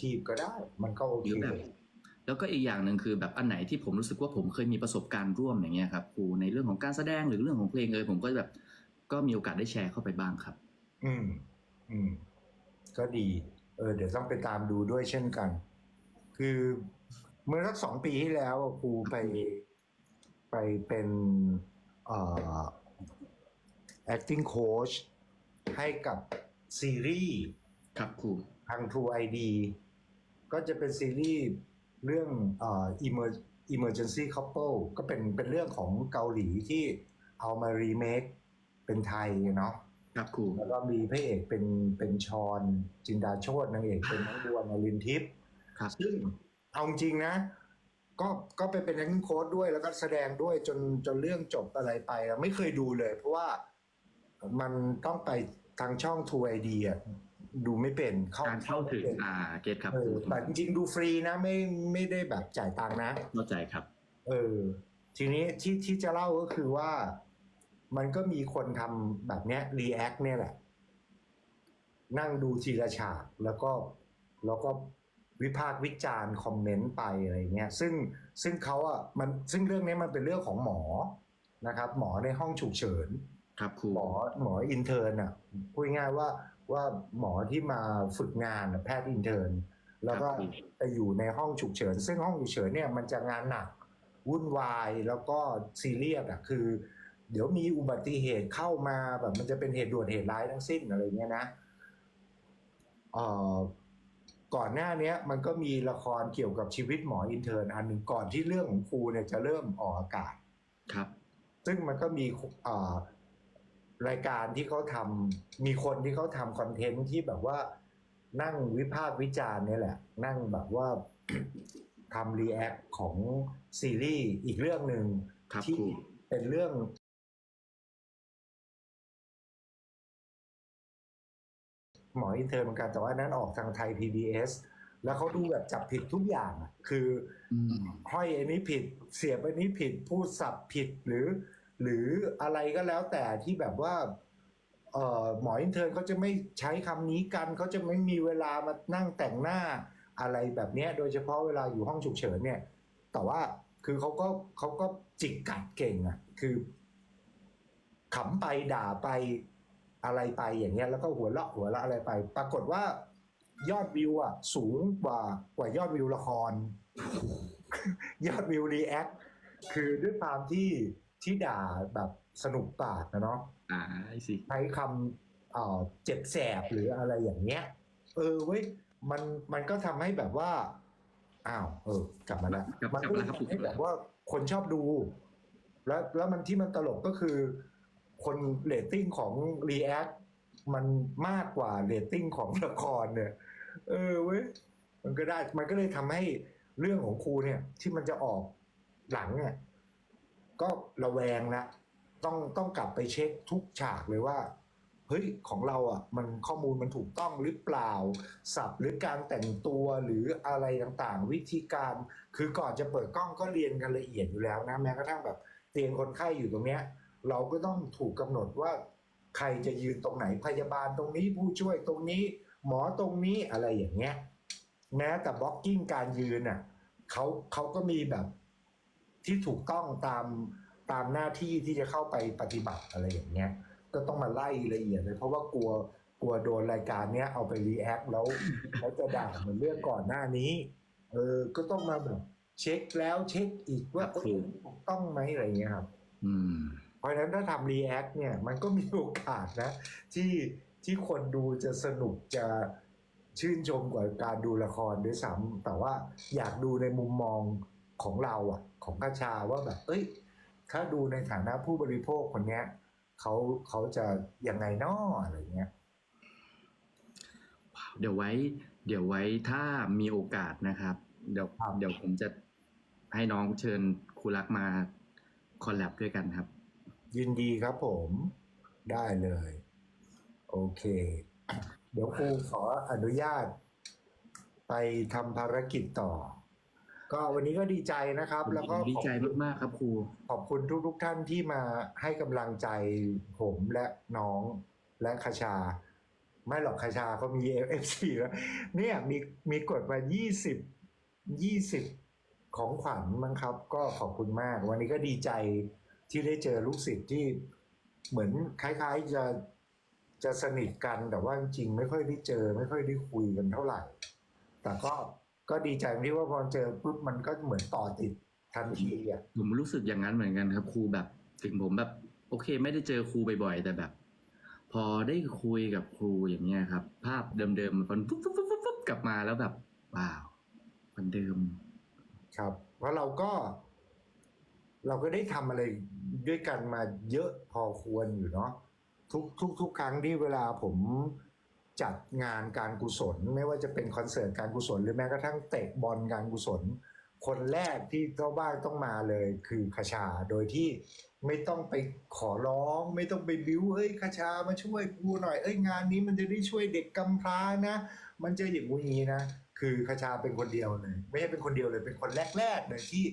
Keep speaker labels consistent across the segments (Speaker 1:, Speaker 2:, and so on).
Speaker 1: ชีพก็ได้ มันก็โอ
Speaker 2: ห
Speaker 1: เค
Speaker 2: รือแบบแล้วก็อีกอย่างหนึ่งคือแบบอันไหนที่ผมรู้สึกว่าผมเคยมีประสบการณ์ร่วมอย่างเงี้ยครับครูในเรื่องของการแสดงหรือเรื่องของเพลงเลยผมก็แบบ ก็มีโอกาสได้แชร์เข้าไปบ้างครับ
Speaker 1: อืม อืม ก็ดี เออ เดี๋ยวต้องไปตามดูด้วยเช่นกัน คือเมื่อสักสองปีที่แล้วอะครูไปไปเป็นเอ่อ acting coach ให้กับซีรีส์
Speaker 2: ครับครู
Speaker 1: ทาง True ID ก็จะเป็นซีรีส์เรื่องเอ่อ Emer- emergency couple ก็เป็นเป็นเรื่องของเกาหลีที่เอามารีเมคเป็นไทยเนาะ
Speaker 2: ครับครู
Speaker 1: แล้วก็มีพระเอกเป็นเป็นชอนจินดาโชตนางเอกเป็นน้องบัวนลินทิพย์
Speaker 2: ครับ
Speaker 1: ซึ่งเอาจริงนะ ก็ก็ไปเป็น acting coach ด้วยแล้วก็แสดงด้วยจนจนเรื่องจบอะไรไปอะไม่เคยดูเลย เพราะว่ามันต้องไปทางช่อง True ID อะดู ไม่เป็นเข้า
Speaker 2: การเข้าถึง
Speaker 1: ไม่ป็น
Speaker 2: อ่าเกตครับ
Speaker 1: เอ
Speaker 2: ครู
Speaker 1: อแต่จริงๆดูฟรีนะไม่ไม่ได้แบบจ่ายตังค์นะ
Speaker 2: เข้าใจครับ
Speaker 1: เออ ทีนี้ที่ที่จะเล่าก็คือว่า มันก็มีคนทำแบบเนี้ยรีแอคเนี่ยแหละ นั่งดูทีละฉากแล้วก็แล้วก็วิพากษ์วิจารณ์คอมเมนต์ไปอะไรเงี้ยซึ่งซึ่งเขาอะมันซึ่งเรื่องนี้มันเป็นเรื่องของหมอนะครับ หมอในห้องฉุกเฉิน
Speaker 2: ครับครู
Speaker 1: หมอหมออินเทอร์นอะพูดง่ายๆว่า ว่าหมอที่มาฝึกงานน่ะแพทย์อินเทอร์นแล้วก็ไปอยู่ในห้องฉุกเฉิน ซึ่งห้องฉุกเฉินเนี่ยมันจะงานหนักวุ่นวายแล้วก็ซีเรียสอะคือ เดี๋ยวมีอุบัติเหตุเข้ามาแบบมันจะเป็นเหตุด่วนเหตุร้ายทั้งสิ้นอะไรเงี้ยนะเอ่อก่อนหน้าเนี้ยมันก็มีละครเกี่ยวกับชีวิตหมออินเทอร์นอันหนึ่งก่อนที่เรื่องของครูเนี่ยจะเริ่มออกอากาศ
Speaker 2: ครับ
Speaker 1: ซึ่งมันก็มีเอ่อ รายการที่เขาทำมีคนที่เขาทำคอนเทนต์ที่แบบว่า นั่งวิพากษ์วิจารณ์เนี่ยแหละ นั่งแบบว่าทำรีแอคของซีรีส์อีกเรื่องหนึ่ง
Speaker 2: ครับ
Speaker 1: ที่
Speaker 2: ครู
Speaker 1: เป็นเรื่องหมออินเทอร์เหมือนกันแต่ว่าอันนั้นออกทางไทย PBS แล้วเขาดูแบบจับผิดทุกอย่างอะคือ
Speaker 2: อืม
Speaker 1: ห้อยอันนี้ผิด เสียบอันนี้ผิด พูดสับผิดหรือ หรืออะไรก็แล้วแต่ที่แบบว่าเออหมออินเทอร์เขาจะไม่ใช้คำนี้กันเขาจะไม่มีเวลามานั่งแต่งหน้าอะไรแบบนี้โดยเฉพาะเวลาอยู่ห้องฉุกเฉินเนี่ย แต่ว่าคือเขาก็เขาก็จิกกัดเก่งอะคือขำไปด่าไปอะไรไปอย่างเงี้ย แล้วก็หัวเราะหัวเราะอะไรไป ปรากฏว่ายอดวิวอะสูงกว่ากว่ายอดวิวละคร ยอดวิวรีแอคคือด้วยความที่ ที่ด่าแบบสนุกปากนะเนาะ
Speaker 2: อ่าไอ้สิ
Speaker 1: ใช้คำเอ่อเจ็บแสบหรืออะไรอย่างเงี้ย เออเว้ยมันมันก็ทำให้แบบว่า อ้าว เออ กลับมาแล้ว
Speaker 2: กลับ
Speaker 1: มัน
Speaker 2: กลับ
Speaker 1: ก็
Speaker 2: มาแล้วครับครู
Speaker 1: ทำให้แบบว่าคนชอบดู แล้วแล้วมันที่มันตลกก็คือ คนเรตติ้งของรีแอคมันมากกว่าเรตติ้งของละครเนี่ย เออเว้ยมันก็ได้มันก็เลยทำให้เรื่องของครูเนี่ย ที่มันจะออกหลังเนี่ย ก็ระแวงละต้องต้องกลับไปเช็คทุกฉากเลยว่า เฮ้ยของเราอะมันข้อมูลมันถูกต้องหรือเปล่าสับหรือการแต่งตัวหรืออะไรต่างๆ วิธีการ คือก่อนจะเปิดกล้องก็เรียนกันละเอียดอยู่แล้วนะแม้กระทั่งแบบเตียงคนไข้อยู่ตรงเนี้ย เราก็ต้องถูกกำหนดว่า ใครจะยืนตรงไหนพยาบาลตรงนี้ผู้ช่วยตรงนี้ หมอตรงนี้อะไรอย่างเงี้ย แม้แต่บล็อกกิ้งการยืนอะเขาเขาก็มีแบบ ที่ถูกต้องตามตามหน้าที่ที่จะเข้าไปปฏิบัติอะไรอย่างเงี้ย ก็ต้องมาไล่ละเอียดเลย เพราะว่ากลัวกลัวโดนรายการเนี้ยเอาไปรีแอคแล้วเขาจะด่าเหมือนเรื่องก่อนหน้านี้ เออ ก็ต้องมาแบบเช็คแล้วเช็คอีกว่า
Speaker 2: ครับ
Speaker 1: เอ้ยถูกต้องไหมอะไรอย่างเงี้ยครับ
Speaker 2: อืม
Speaker 1: เพราะฉะนั้นถ้าทำรีแอคเนี่ย มันก็มีโอกาสนะ ที่ที่คนดูจะสนุกจะชื่นชมกว่าการดูละครด้วยซ้ำแต่ว่าอยากดูในมุมมอง ของเราอะ ของกระชาว่าแบบ เอ้ย ถ้าดูในฐานะผู้บริโภคคนเนี้ยเขาเขาจะยังไงน้ออะไรเงี้ย
Speaker 2: เดี๋ยวไว้ เดี๋ยวไว้ถ้ามีโอกาสนะครับ เดี๋ยว
Speaker 1: ครับ
Speaker 2: เดี๋ยวผมจะให้น้องเชิญครูรักมาคอลแลบด้วยกันครับ
Speaker 1: ยินดีครับผมได้เลย โอเค เดี๋ยวครูขออนุญาต ไปทำภารกิจต่อ ก็วันนี้ก็ดีใจนะครับ แล้วก็
Speaker 2: ดีใจมากๆครับครู
Speaker 1: ขอบคุณทุกทุกๆท่านที่มาให้กำลังใจผมและน้องและคชา ไม่หรอกคาชาเขามี FC แล้ว เนี่ยมีมีกดมา20 20ของขวัญมั้งครับ ก็ขอบคุณมาก วันนี้ก็ดีใจที่ได้เจอลูกศิษย์ที่เหมือนคล้าย ๆจะจะสนิทกันแต่ว่าจริงๆไม่ค่อยได้เจอ ไม่ค่อยได้คุยกันเท่าไหร่ แต่ก็ ก็ดีใจที่ว่าพอเจอปุ๊บมันก็เหมือนต่อติดทันทีอะ
Speaker 2: ผมรู้สึกอย่างนั้นเหมือนกันครับ ครูแบบ ถึงผมแบบ โอเค ไม่ได้เจอครูบ่อยๆแต่แบบ พอได้คุยกับครูอย่างเงี้ยครับ ภาพเดิมๆมันปุ๊บปุ๊บปุ๊บปุ๊บกลับมาแล้วแบบว้าวมันเดิม
Speaker 1: ครับ เพราะเราก็ เราก็ได้ทำอะไรด้วยกันมาเยอะพอควรอยู่เนาะทุกทุกทุกครั้งที่เวลาผม จัดงานการกุศล ไม่ว่าจะเป็นคอนเสิร์ตการกุศล หรือแม้กระทั่งเตะบอลการกุศล คนแรกที่เจ้าบ้านต้องมาเลยคือคชาโดยที่ไม่ต้องไปขอร้อง ไม่ต้องไปบิ้วเอ้ยคชามาช่วยกูหน่อยเอ้ยงานนี้มันจะได้ช่วยเด็กกำพร้านะ มันจะอย่างงู้นอย่างนี้นะคือคชาเป็นคนเดียวเลย ไม่ใช่เป็นคนเดียวเลยเป็นคนแรกๆเลยที่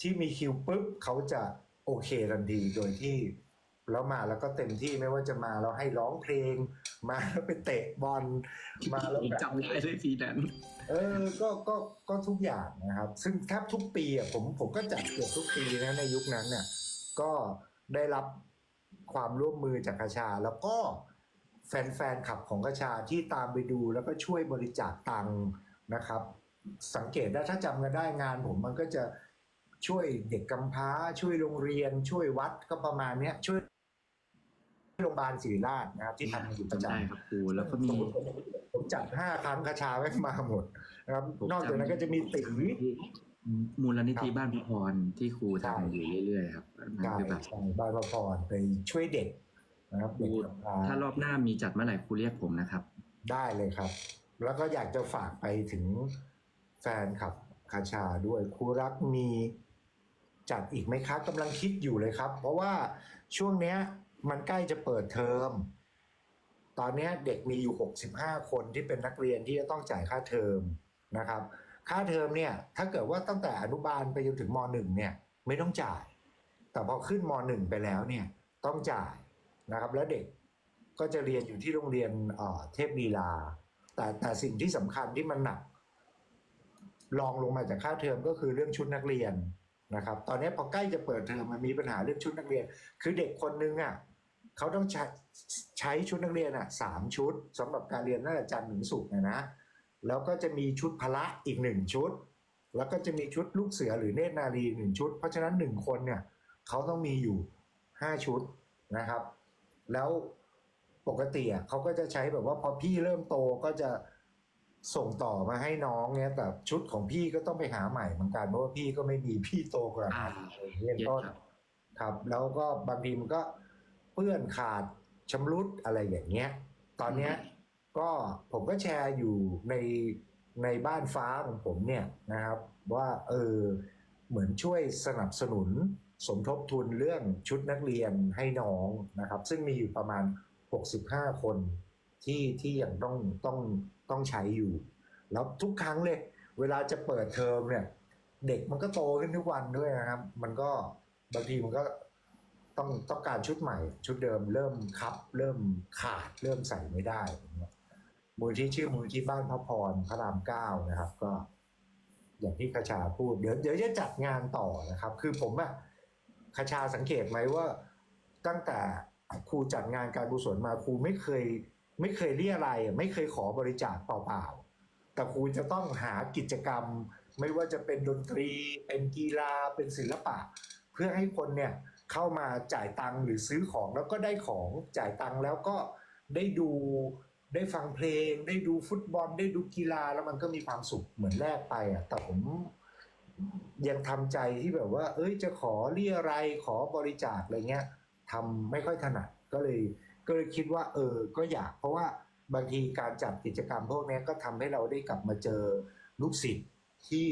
Speaker 1: ที่มีคิวปุ๊บเขาจะโอเคทันทีโดยที่ แล้วมาแล้วก็เต็มที่ไม่ว่าจะมาแล้วให้ร้องเพลง มาแล้วไปเตะบอลมาแล้ว
Speaker 2: ผม
Speaker 1: แบบ
Speaker 2: จำได้เลยทีนั้น
Speaker 1: เออก็ก็ก็ทุกอย่างนะครับ ซึ่งแทบทุกปีอะผมผมก็จัดเกือบทุกปีนะในยุคนั้นเนี่ยก็ได้รับความร่วมมือจากกระชา แล้วก็แฟนๆขับของกระชาที่ตามไปดูแล้วก็ช่วยบริจาคตังค์นะครับ สังเกตได้ถ้าจำกันได้งานผมมันก็จะช่วยเด็กกำพร้าช่วยโรงเรียน ช่วยวัดก็ประมาณเนี้ยช่วย โรงพยาบาลศิริราชนะครับ ที่ทำอยู่ประ
Speaker 2: จำได้
Speaker 1: จำ
Speaker 2: ครับครูแล้วก็มี
Speaker 1: ผมจัดห้าครั้งกระชาไม่มาหมดนะครับ
Speaker 2: ผม
Speaker 1: นอกจากนั้นก็จะมีตี
Speaker 2: มูลนิธิ
Speaker 1: ครับ
Speaker 2: บ้านพระพรที่ครูทำอยู่เรื่อยๆครับนั่น
Speaker 1: ใช่
Speaker 2: คือแบบ
Speaker 1: ใช่บายพระพรไปช่วยเด็กนะครับ
Speaker 2: ครู
Speaker 1: เด็กกำพร้า
Speaker 2: ถ้ารอบหน้ามีจัดเมื่อไหร่ครูเรียกผมนะครับ
Speaker 1: ได้เลยครับ แล้วก็อยากจะฝากไปถึงแฟนคลับคาชาด้วยครูรักมีจัดอีกไหมครับกำลังคิดอยู่เลยครับ เพราะว่าช่วงเนี้ย มันใกล้จะเปิดเทอม ตอนนี้เด็กมีอยู่ 65 คนที่เป็นนักเรียนที่จะต้องจ่ายค่าเทอมนะครับ ค่าเทอมเนี่ย ถ้าเกิดว่าตั้งแต่อนุบาลไปจนถึงม .1 เนี่ย ไม่ต้องจ่าย แต่พอขึ้นม .1 ไปแล้วเนี่ย ต้องจ่ายนะครับ แล้วเด็กก็จะเรียนอยู่ที่โรงเรียนเอ่อเทพลีลา แต่แต่สิ่งที่สำคัญที่มันหนักรองลงมาจากค่าเทอมก็คือเรื่องชุดนักเรียนนะครับ ตอนนี้พอใกล้จะเปิดเทอมมันมีปัญหาเรื่องชุดนักเรียน คือเด็กคนนึงอะ เขาต้องใช้ใช้ชุดนักเรียนอะสามชุดสำหรับการเรียนตั้งแต่จันทร์ถึงศุกร์นะนะแล้วก็จะมีชุดพละอีกหนึ่งชุด แล้วก็จะมีชุดลูกเสือหรือเนตรนารีหนึ่งชุด เพราะฉะนั้นหนึ่งคนเนี่ยเขาต้องมีอยู่ห้าชุดนะครับ แล้วปกติอะเขาก็จะใช้แบบว่าพอพี่เริ่มโตก็จะส่งต่อมาให้น้องเนี่ยแต่ชุดของพี่ก็ต้องไปหาใหม่เหมือนกันเพราะว่าพี่ก็ไม่มีพี่โตกว่า
Speaker 2: อ่า
Speaker 1: อะไรอย่างเงี้ย
Speaker 2: เย็น
Speaker 1: ต้น
Speaker 2: ครับ
Speaker 1: ครับ แล้วก็บางทีมันก็ เปื้อนขาดชำรุดอะไรอย่างเงี้ย ตอนเนี้ยก็ผมก็แชร์อยู่ในในบ้านฟ้าของผมเนี่ยนะครับ ว่าเออเหมือนช่วยสนับสนุนสมทบทุนเรื่องชุดนักเรียนให้น้องนะครับ ซึ่งมีอยู่ประมาณ 65 คนที่ที่ยังต้องต้องต้องใช้อยู่ แล้วทุกครั้งเลย เวลาจะเปิดเทอมเนี่ย เด็กมันก็โตขึ้นทุกวันด้วยนะครับ มันก็บางทีมันก็ ต้องต้องการชุดใหม่ ชุดเดิมเริ่มคับ เริ่มขาดเริ่มใส่ไม่ได้เงี้ยมูลที่ชื่อมูลที่บ้านพระพรพระรามเก้านะครับ ก็ อย่างที่คชาพูดเดี๋ยวเดี๋ยวจะจัดงานต่อนะครับ คือผมอะคชาสังเกตไหมว่า ตั้งแต่ครูจัดงานการกุศลมาครูไม่เคย ไม่เคยเรียอะไร ไม่เคยขอบริจาคเปล่าๆแต่ครูจะต้องหากิจกรรม ไม่ว่าจะเป็นดนตรี เป็นกีฬาเป็นศิลปะ เพื่อให้คนเนี่ย เข้ามาจ่ายตังค์หรือซื้อของแล้วก็ได้ของจ่ายตังค์แล้วก็ได้ดูได้ฟังเพลง ได้ดูฟุตบอล ได้ดูกีฬาแล้วมันก็มีความสุขเหมือนแรกไปอะแต่ผมยังทำใจที่แบบว่า เอ้ยจะขอเรียอะไรขอบริจาคอะไรเงี้ยทำไม่ค่อยถนัดก็เลย ก็เลยคิดว่า เออ ก็อยาก เพราะว่าบางทีการจัดกิจกรรมพวกนี้ก็ทำให้เราได้กลับมาเจอลูกศิษย์ที่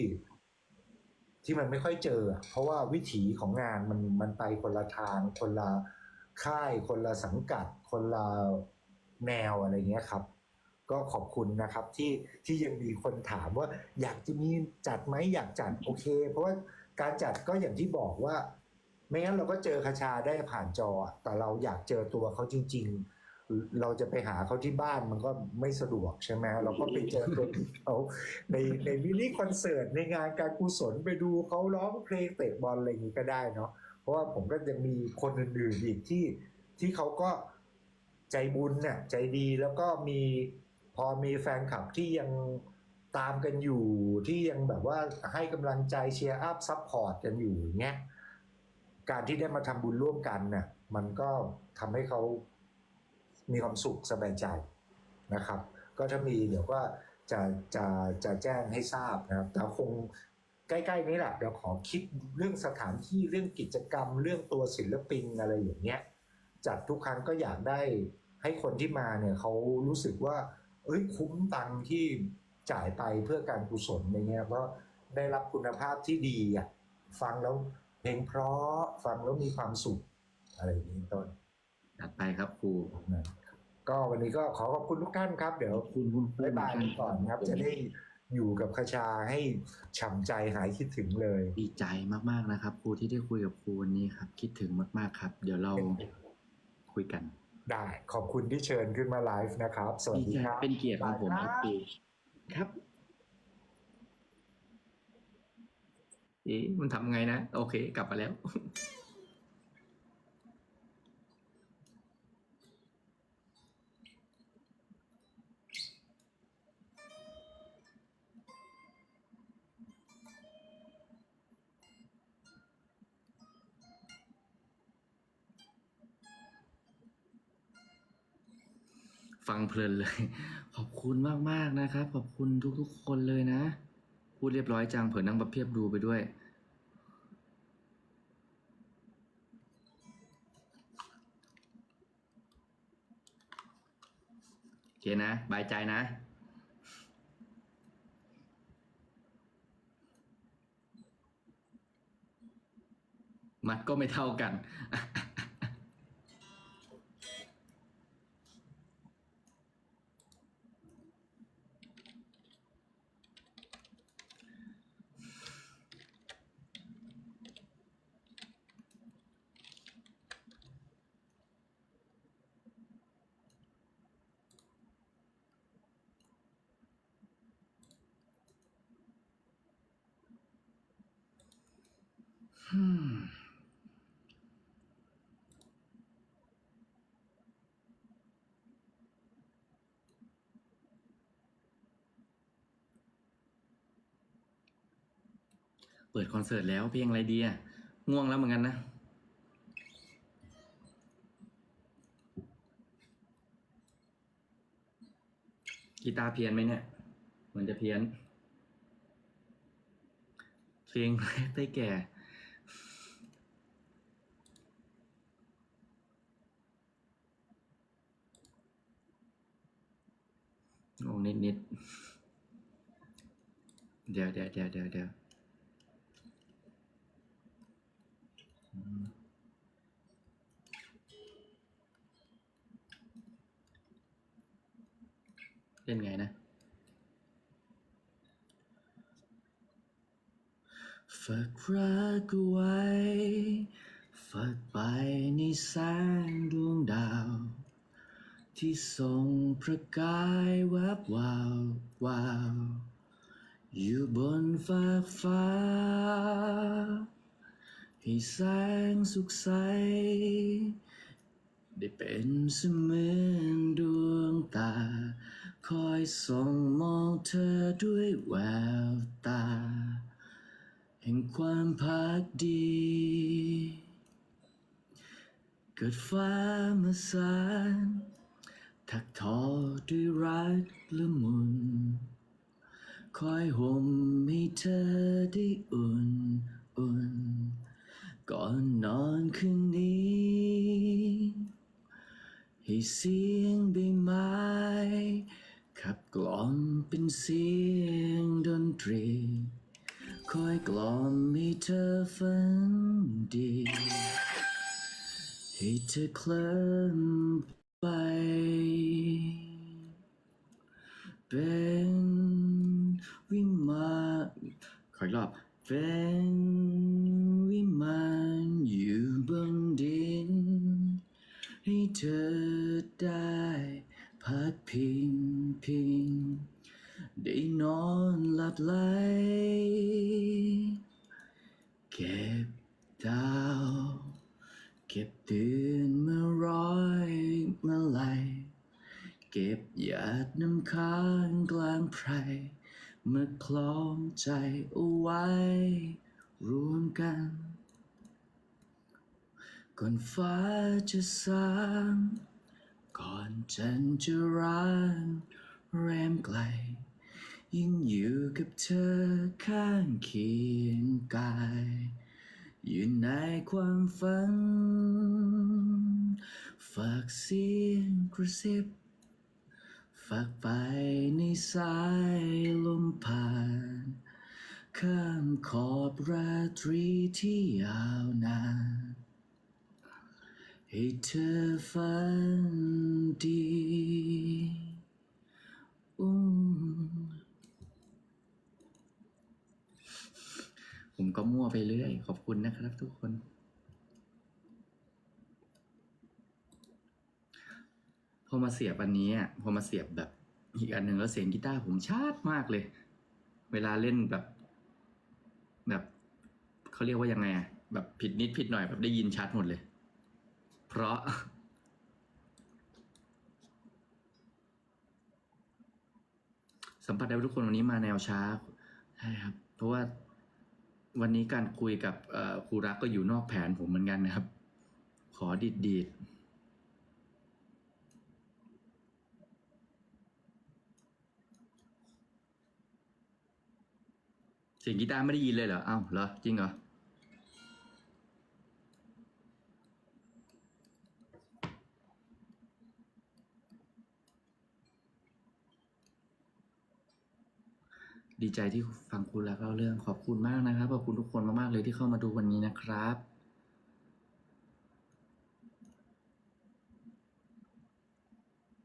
Speaker 1: ที่มันไม่ค่อยเจอ เพราะว่าวิถีของงานมันมันไปคนละทาง คนละค่าย คนละสังกัด คนละแนวอะไรเงี้ยครับ ก็ขอบคุณนะครับที่ที่ยังมีคนถามว่าอยากจะมีจัดไหมอยากจัดโอเค เพราะว่าการจัดก็อย่างที่บอกว่า ไม่งั้นเราก็เจอคชาได้ผ่านจอ แต่เราอยากเจอตัวเขาจริง ๆ เราจะไปหาเขาที่บ้านมันก็ไม่สะดวกใช่ไหมเราก็ไปเจอตัวเขาในในมินิคอนเสิร์ตในงานการกุศลไปดูเขาร้องเพลงเตะบอลอะไรอย่างนี้ก็ได้เนาะเพราะว่าผมก็ยังมีคนอื่นๆอีกที่ที่เขาก็ใจบุญน่ะใจดีแล้วก็มีพอมีแฟนคลับที่ยังตามกันอยู่ที่ยังแบบว่าให้กำลังใจเชียร์อัพซัพพอร์ตกันอยู่อย่างเงี้ยการที่ได้มาทำบุญร่วมกันน่ะมันก็ทำให้เขา มีความสุขสบายใจนะครับ ก็ถ้ามีเดี๋ยวก็จะจะจะแจ้งให้ทราบนะครับ แต่คงใกล้ๆนี้แหละเดี๋ยวขอคิดเรื่องสถานที่เรื่องกิจกรรม เรื่องตัวศิลปินอะไรอย่างเงี้ยจัดทุกครั้งก็อยากได้ให้คนที่มาเนี่ยเขารู้สึกว่า เอ้ยคุ้มตังค์ที่จ่ายไปเพื่อการกุศลอะไรเงี้ยเพราะได้รับคุณภาพที่ดีอะฟังแล้วเพลงเพราะฟังแล้วมีความสุขอะไรอย่างนี้เป็นต้น
Speaker 2: จัดไปครับครู
Speaker 1: นะ ก็วันนี้ก็ขอขอบคุณทุกท่านครับ เดี๋ยว
Speaker 2: ขอบคุณคุณครู
Speaker 1: บ๊ายบายกันก่อนครับ จะได้อยู่กับคชาให้ฉ่ำใจหายคิดถึงเลย
Speaker 2: ดีใจมากๆนะครับครูที่ได้คุยกับครูวันนี้ครับ คิดถึงมากๆครับ เดี๋ยวเราคุยกัน
Speaker 1: ได้ขอบคุณที่เชิญขึ้นมาไลฟ์นะครับ สวัส
Speaker 2: ดี
Speaker 1: ดี
Speaker 2: ใจ
Speaker 1: ครับ
Speaker 2: เป็นเกียรติของผมครับครูครับเอ๊ะมันทำไงนะ โอเค กลับมาแล้ว ฟังเพลินเลย ขอบคุณมากๆนะครับ ขอบคุณทุกๆคนเลยนะ พูดเรียบร้อยจังเผื่อนั่งประเพียบดูไปด้วย โอเคนะ บายใจนะมันก็ไม่เท่ากัน เปิดคอนเสิร์ตแล้วเพลงอะไรดีอะง่วงแล้วเหมือนกันนะ กีตาร์เพี้ยนไหมเนี่ยเหมือนจะเพี้ยน เพลงเต้แก่โอ้นิดนิดเดี๋ยวเดี๋ยวเดี๋ยวเดี๋ยว เล่นไงนะฝากรักไว้ฝากไปในแสงดวงดาว ที่ส่งประกายแวบวาววาว อยู่บนฟากฟ้า ให้แสงสุขใส ได้เป็นเสมือนดวงตา คอยส่องมองเธอด้วยแววตา แห่งความพักดี เกิดฟ้ามาสานถักทอด้วยรักละมุน คอยห่มให้เธอได้อุ่นอุ่น ก่อนนอนคืนนี้ ให้เสียงใบไม้ขับกล่อมเป็นเสียงดนตรี คอยกล่อมให้เธอฝันดี ให้เธอเคลิ้มไป เป็นวิมานขออีกรอบ เป็นวิมานอยู่บนดิน ให้เธอได้พัดพิงพิง ได้นอนหลับไหลเก็บดาวเก็บเดือนมาร้อยมาไหลเก็บหยาดน้ำค้างกลางไพร มาคล้องใจเอาไว้ รวมกัน ก่อนฟ้าจะสาง ก่อนจันจะร้างแรมไกล ยิ่งอยู่กับเธอข้างเคียงกายอยู่ในความฝัน ฝากเสียงกระซิบ ฝากไปในสายลมผ่าน ข้ามขอบราตรีที่ยาวนานให้เธอฝันดีอุ้มผมก็มั่วไปเรื่อย ขอบคุณนะครับทุกคน พอมาเสียบอันนี้พอมาเสียบแบบอีกอันหนึ่งแล้วเสียงกีตาร์ผมชัดมากเลย เวลาเล่นแบบ แบบเขาเรียกว่ายังไงอะแบบผิดนิดผิดหน่อยแบบได้ยินชัดหมดเลย เพราะ สัมผัสได้ทุกคนวันนี้มาแนวช้าใช่ครับ เพราะว่าวันนี้การคุยกับครูรักก็อยู่นอกแผนผมเหมือนกันนะครับ ขอดีดดีด เสียงกีตาร์ไม่ได้ยินเลยเหรอเอ้าเหรอจริงเหรอดีใจที่ฟังคุณรักเล่าเรื่องขอบคุณมากนะครับขอบคุณทุกคนมากๆเลยที่เข้ามาดูวันนี้นะครับ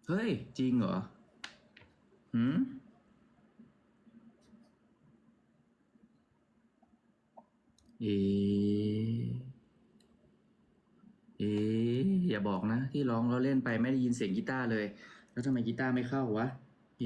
Speaker 2: เฮ้ย จริงเหรอหืม เอ เอ อย่าบอกนะ ที่ร้องเราเล่นไปไม่ได้ยินเสียงกีตาร์เลย แล้วทำไมกีตาร์ไม่เข้าวะ เอ